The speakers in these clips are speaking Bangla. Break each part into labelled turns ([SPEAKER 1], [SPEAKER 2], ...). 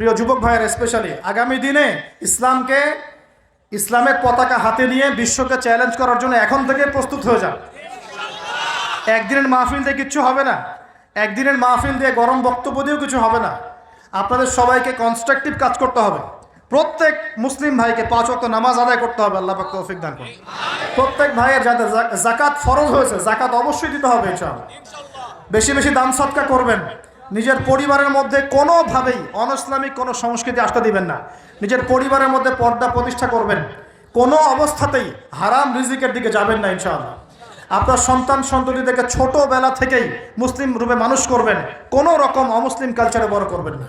[SPEAKER 1] প্রিয় যুবক ভাইয়ের স্পেশালি আগামী দিনে ইসলামকে ইসলামের পতাকা হাতে নিয়ে বিশ্বকে চ্যালেঞ্জ করার জন্য এখন থেকে প্রস্তুত হয়ে যান একদিনের মাহফিল দিয়ে কিচ্ছু হবে না একদিনের মাহফিল দিয়ে গরম বক্তব্য দিয়েও কিছু হবে না আপনাদের সবাইকে কনস্ট্রাকটিভ কাজ করতে হবে প্রত্যেক মুসলিম ভাইকে পাঁচ অক্ট নামাজ আদায় করতে হবে আল্লাহ পাক তৌফিক দান করুন প্রত্যেক ভাইয়ের যাদের জাকাত ফরজ হয়েছে জাকাত অবশ্যই দিতে হবে ইনশাআল্লাহ বেশি বেশি দান সৎকা করবেন নিজের পরিবারের মধ্যে কোনোভাবেই ইসলামিক কোনো সংস্কৃতি আসতে দিবেন না নিজের পরিবারের মধ্যে পর্দা প্রতিষ্ঠা করবেন কোনো অবস্থাতেই হারাম রিজিকের দিকে যাবেন না ইনশাআল্লাহ আপনার সন্তান সন্ততিদেরকে ছোটোবেলা থেকেই মুসলিম রূপে মানুষ করবেন কোনো রকম অমুসলিম কালচারে বড় করবেন না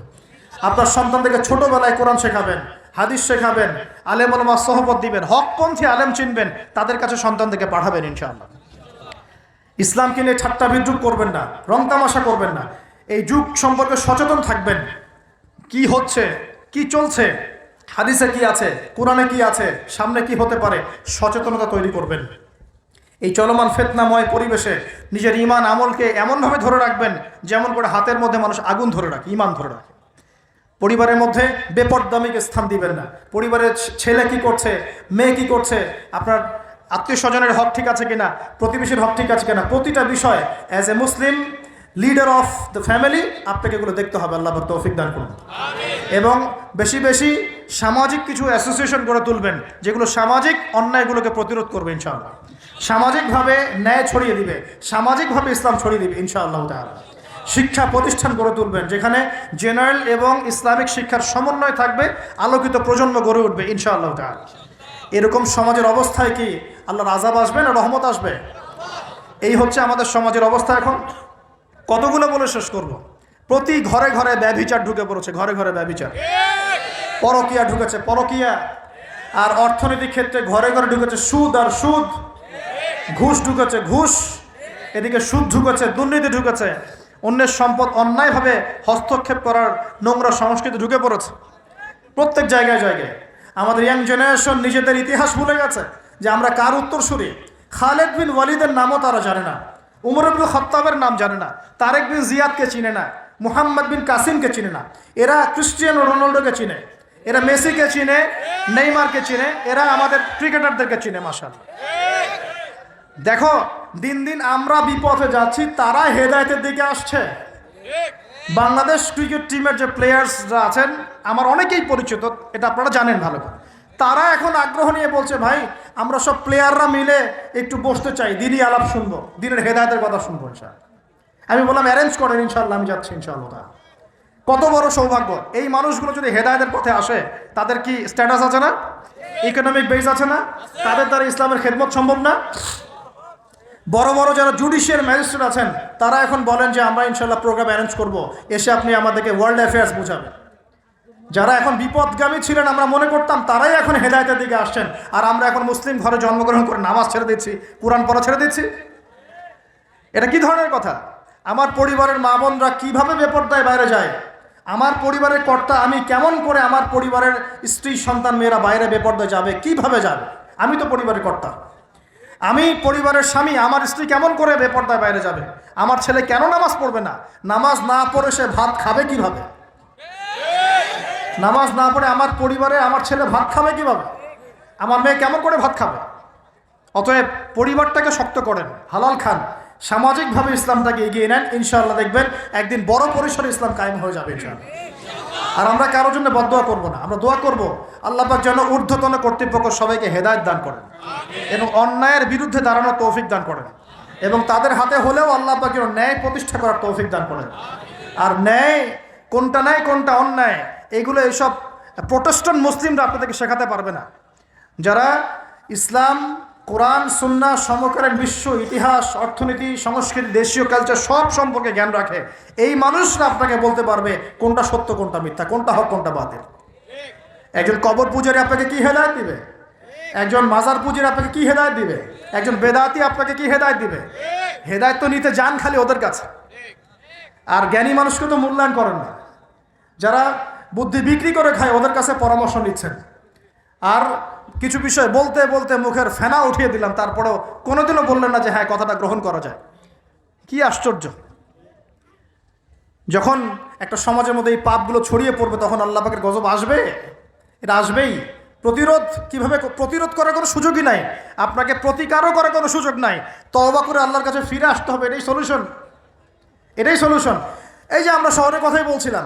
[SPEAKER 1] আপনার সন্তান থেকে ছোটোবেলায় কোরআন শেখাবেন হাদিস শেখাবেন আলেম আলমা সহবত দিবেন হকপন্থী আলেম চিনবেন তাদের কাছে সন্তান থেকে পাঠাবেন ইনশাআল্লাহ ইসলামকে নিয়ে ঠাট্টা বিদ্রুপ করবেন না রং তামাশা করবেন না এই যুগ সম্পর্কে সচেতন থাকবেন কি হচ্ছে কি চলছে হাদিসে কি আছে কোরআনে কি আছে সামনে কি হতে পারে সচেতনতা তৈরি করবেন এই চলমান ফেতনাময় পরিবেশে নিজের ইমান আমলকে এমনভাবে ধরে রাখবেন যেমন করে হাতের মধ্যে মানুষ আগুন ধরে রাখে ইমান ধরে রাখে পরিবারের মধ্যে বেপরদামিকে স্থান দিবেন না পরিবারের ছেলে কি করছে মেয়ে কি করছে আপনার আত্মীয় স্বজনের হক ঠিক আছে কিনা প্রতিবেশীর হক ঠিক আছে কিনা প্রতিটা বিষয় as a Muslim leader of the family আপনাকে এগুলো দেখতে হবে আল্লাহ তৌফিক দান করুন এবং বেশি বেশি সামাজিক কিছু অ্যাসোসিয়েশন গড়ে তুলবেন যেগুলো সামাজিক অন্যায়গুলোকে প্রতিরোধ করবে ইনশাআল্লাহ সামাজিকভাবে ন্যায় ছড়িয়ে দিবে সামাজিকভাবে ইসলাম ছড়িয়ে দিবে ইনশাআল্লাহ তাহলে শিক্ষা প্রতিষ্ঠান গড়ে তুলবেন যেখানে জেনারেল এবং ইসলামিক শিক্ষার সমন্বয় থাকবে আলোকিত প্রজন্ম গড়ে উঠবে ইনশাআল্লাহ তাহলে এরকম সমাজের অবস্থায় কি আল্লাহর আজাব আসবে না রহমত আসবে এই হচ্ছে আমাদের সমাজের অবস্থা এখন কতগুলো বলে শেষ করব। প্রতি ঘরে ঘরে ব্যবিচার ঢুকে পড়েছে ঘরে ঘরে ব্যবিচার পরকিয়া ঢুকেছে পরকিয়া আর অর্থনৈতিক ক্ষেত্রে ঘরে ঘরে ঢুকেছে সুদ আর সুদ ঘুষ ঢুকেছে ঘুষ এদিকে সুদ ঢুকেছে দুর্নীতি ঢুকেছে অন্যের সম্পদ অন্যায়ভাবে হস্তক্ষেপ করার নোংরা সংস্কৃতি ঢুকে পড়েছে প্রত্যেক জায়গায় জায়গায় আমাদের ইয়াং জেনারেশন নিজেদের ইতিহাস ভুলে গেছে যে আমরা কার উত্তরসূরি খালেদ বিন ওয়ালিদের নামও তারা জানে না উমর আব্দুল খত্তাবের নাম জানে না তারেক বিন জিয়াদকে চিনে না মোহাম্মদ বিন কাসিমকে চিনে না এরা ক্রিস্টিয়ানো রোনাল্ডোকে চিনে এরা মেসিকে চিনে নেইমারকে চিনে এরা আমাদের ক্রিকেটারদেরকে চিনে মাসাল দেখো দিন দিন আমরা বিপথে যাচ্ছি তারা হেদায়তের দিকে আসছে বাংলাদেশ ক্রিকেট টিমের যে প্লেয়ার্সরা আছেন আমার অনেকেই পরিচিত এটা আপনারা জানেন ভালো করে তারা এখন আগ্রহ নিয়ে বলছে ভাই আমরা সব প্লেয়াররা মিলে একটু বসতে চাই দিনই আলাপ শুনবো দিনের হেদায়তের কথা শুনবো ইনশাল আমি বললাম অ্যারেঞ্জ করেন ইনশাল্লাহ আমি যাচ্ছি ইনশাআল্লাহ কত বড় সৌভাগ্য এই মানুষগুলো যদি হেদায়তের পথে আসে তাদের কি স্ট্যাটাস আছে না ইকোনমিক বেস আছে না তাদের দ্বারা ইসলামের খেদমত সম্ভব না বড় বড় যারা জুডিশিয়াল ম্যাজিস্ট্রেট আছেন তারা এখন বলেন যে আমরা ইনশাল্লাহ প্রোগ্রাম অ্যারেঞ্জ করব এসে আপনি আমাদেরকে ওয়ার্ল্ড অ্যাফেয়ার্স বোঝাবেন যারা এখন বিপদগামী ছিলেন আমরা মনে করতাম তারাই এখন হেদায়তের দিকে আসছেন আর আমরা এখন মুসলিম ঘরে জন্মগ্রহণ করে নামাজ ছেড়ে দিচ্ছি কোরআন পড়া ছেড়ে দিচ্ছি এটা কি ধরনের কথা আমার পরিবারের মা বোনরা কীভাবে বেপর্দায় বাইরে যায় আমার পরিবারের কর্তা আমি কেমন করে আমার পরিবারের স্ত্রী সন্তান মেয়েরা বাইরে বেপর্দায় যাবে কিভাবে যাবে আমি তো পরিবারের কর্তা আমি পরিবারের স্বামী আমার স্ত্রী কেমন করে বেপর্দায় বাইরে যাবে আমার ছেলে কেন নামাজ পড়বে না নামাজ না পড়ে সে ভাত খাবে কিভাবে। নামাজ না পড়ে আমার পরিবারে আমার ছেলে ভাত খাবে কীভাবে আমার মেয়ে কেমন করে ভাত খাবে অতএব পরিবারটাকে শক্ত করেন হালাল খান সামাজিকভাবে ইসলামটাকে এগিয়ে নেন ইনশাআল্লাহ দেখবেন একদিন বড় পরিসরে ইসলাম কায়েম হয়ে যাবে আর আমরা কারোর জন্য বদোয়া করব না আমরা দোয়া করব আল্লাপাক যেন ঊর্ধ্বতন কর্তৃপক্ষ সবাইকে হেদায়ত দান করেন এবং অন্যায়ের বিরুদ্ধে দাঁড়ানোর তৌফিক দান করেন এবং তাদের হাতে হলেও আল্লাপাক ন্যায় প্রতিষ্ঠা করার তৌফিক দান করেন আর ন্যায় কোনটা ন্যায় কোনটা অন্যায় এগুলো এইসব প্রোটেস্টন মুসলিমরা আপনাদেরকে শেখাতে পারবে না যারা ইসলাম কোরআন সুন্না সমকালীন বিশ্ব ইতিহাস অর্থনীতি সংস্কৃতি দেশীয় কালচার সব সম্পর্কে জ্ঞান রাখে এই মানুষরা আপনাকে বলতে পারবে কোনটা সত্য কোনটা মিথ্যা কোনটা হক কোনটা বাতিল একজন কবর পুজোর আপনাকে কি হেদায়ত দিবে একজন মাজার পুজোর আপনাকে কি হেদায়ত দিবে একজন বেদাতি আপনাকে কি হেদায়ত দিবে হেদায়ত তো নিতে যান খালি ওদের কাছে আর জ্ঞানী মানুষকে তো মূল্যায়ন করেন না যারা বুদ্ধি বিক্রি করে খায় ওদের কাছে পরামর্শ নিচ্ছেন আর কিছু বিষয় বলতে বলতে মুখের ফেনা উঠিয়ে দিলাম তারপরেও কোনোদিনও বললেন না যে হ্যাঁ কথাটা গ্রহণ করা যায় কি আশ্চর্য যখন একটা সমাজের মধ্যে এই পাপগুলো ছড়িয়ে পড়বে তখন আল্লাহ পাকের গজব আসবে এটা আসবেই প্রতিরোধ কিভাবে প্রতিরোধ করার কোনো সুযোগই নাই আপনাকে প্রতিকারও করার কোনো সুযোগ নাই তবা করে আল্লাহর কাছে ফিরে আসতে হবে এটাই সলিউশন এটাই সলিউশন এই যে আমরা শহরের কথাই বলছিলাম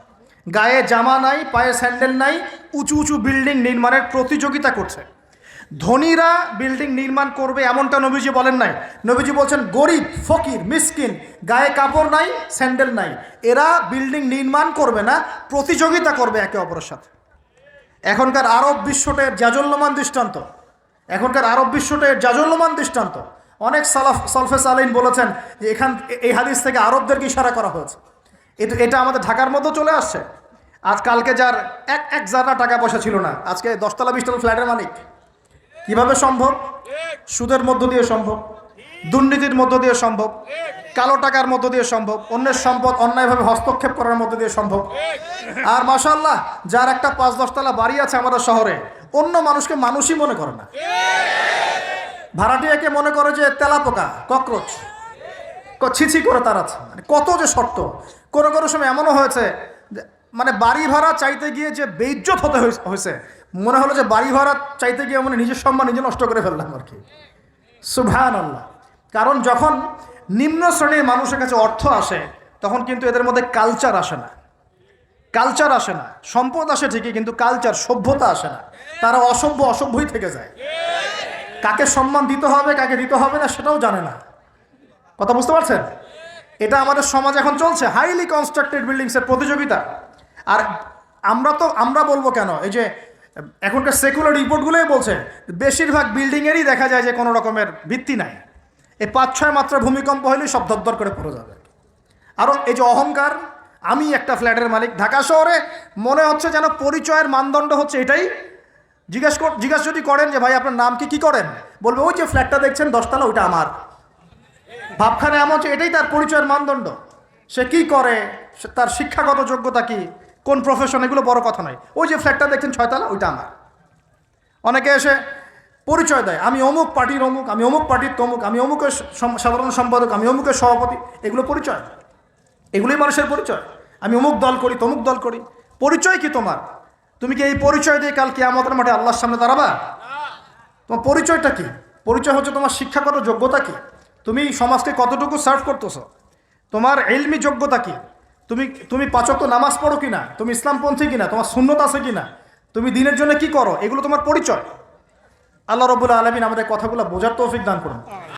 [SPEAKER 1] গায়ে জামা নাই পায়ে স্যান্ডেল নাই উঁচু উঁচু বিল্ডিং নির্মাণের প্রতিযোগিতা করছে ধনীরা বিল্ডিং নির্মাণ করবে এমনটা নবীজি বলেন নাই নবীজি বলছেন গরিব ফকির মিসকিন গায়ে কাপড় নাই স্যান্ডেল নাই এরা বিল্ডিং নির্মাণ করবে না প্রতিযোগিতা করবে একে অপরের সাথে এখনকার আরব বিশ্বটা জাজল্যমান দৃষ্টান্ত এখনকার আরব বিশ্বটের জাজল্যমান দৃষ্টান্ত অনেক সালাফ সলফেস আলীন বলেছেন যে এখান এই হাদিস থেকে আরবদেরকে ইশারা করা হয়েছে এটা এটা আমাদের ঢাকার মধ্যেও চলে আসছে আজ কালকে যার এক এক জারা টাকা পয়সা ছিল না আজকে দশতলা বিশতলা ফ্ল্যাটের মালিক কিভাবে সম্ভব সুদের মধ্য দিয়ে সম্ভব দুর্নীতির মধ্য দিয়ে সম্ভব কালো টাকার মধ্য দিয়ে সম্ভব অন্যের সম্পদ অন্যায়ভাবে হস্তক্ষেপ করার মধ্য দিয়ে সম্ভব আর মাসাল্লাহ যার একটা পাঁচ দশতলা বাড়ি আছে আমাদের শহরে অন্য মানুষকে মানুষই মনে করে না ভাড়াটিয়াকে মনে করে যে তেলাপোকা ককরোচ ছিছি করে তার আছে মানে কত যে শর্ত কোনো কোনো সময় এমনও হয়েছে মানে বাড়ি ভাড়া চাইতে গিয়ে যে বেইজ্জত হতে হয়েছে মনে হলো যে বাড়ি ভাড়া চাইতে গিয়ে মানে নিজের সম্মান নিজে নষ্ট করে ফেললাম আর কি সুভান আল্লাহ কারণ যখন নিম্ন শ্রেণীর মানুষের কাছে অর্থ আসে তখন কিন্তু এদের মধ্যে কালচার আসে না কালচার আসে না সম্পদ আসে ঠিকই কিন্তু কালচার সভ্যতা আসে না তারা অসভ্য অসভ্যই থেকে যায় কাকে সম্মান দিতে হবে কাকে দিতে হবে না সেটাও জানে না কথা বুঝতে পারছেন এটা আমাদের সমাজ এখন চলছে হাইলি কনস্ট্রাক্টেড বিল্ডিংসের প্রতিযোগিতা আর আমরা তো আমরা বলবো কেন এই যে এখনকার সেকুলার রিপোর্টগুলোই বলছে বেশিরভাগ বিল্ডিংয়েরই দেখা যায় যে কোনো রকমের ভিত্তি নাই এই পাঁচ ছয় মাত্রা ভূমিকম্প হলেই সব দরদর করে পড়ে যাবে আরও এই যে অহংকার আমি একটা ফ্ল্যাটের মালিক ঢাকা শহরে মনে হচ্ছে যেন পরিচয়ের মানদণ্ড হচ্ছে এটাই জিজ্ঞাসা জিজ্ঞাসা যদি করেন যে ভাই আপনার নাম কি কী করেন বলবে ওই যে ফ্ল্যাটটা দেখছেন দশতলা ওইটা আমার ভাবখানা এমন এটাই তার পরিচয়ের মানদণ্ড সে কি করে তার শিক্ষাগত যোগ্যতা কি কোন প্রফেশন এগুলো বড় কথা নয় ওই যে ফ্ল্যাটটা দেখছেন ছয়তলা ওইটা আমার অনেকে এসে পরিচয় দেয় আমি অমুক পার্টির অমুক আমি অমুক পার্টির তমুক আমি অমুকের সাধারণ সম্পাদক আমি অমুকের সভাপতি এগুলো পরিচয় এগুলোই মানুষের পরিচয় আমি অমুক দল করি তমুক দল করি পরিচয় কি তোমার তুমি কি এই পরিচয় দিয়ে কাল কি আমাদের মাঠে আল্লাহর সামনে দাঁড়াবা তোমার পরিচয়টা কি পরিচয় হচ্ছে তোমার শিক্ষাগত যোগ্যতা কী তুমি সমাজকে কতটুকু সার্ভ করতেছ তোমার এলমি যোগ্যতা কি তুমি তুমি পাচক নামাজ পড়ো কি না তুমি ইসলামপন্থী কিনা তোমার শূন্যত আছে কি না তুমি দিনের জন্য কি করো এগুলো তোমার পরিচয় আল্লাহ রবুল্লা আলমিন আমাদের কথাগুলো বোঝার তৌফিক দান করুন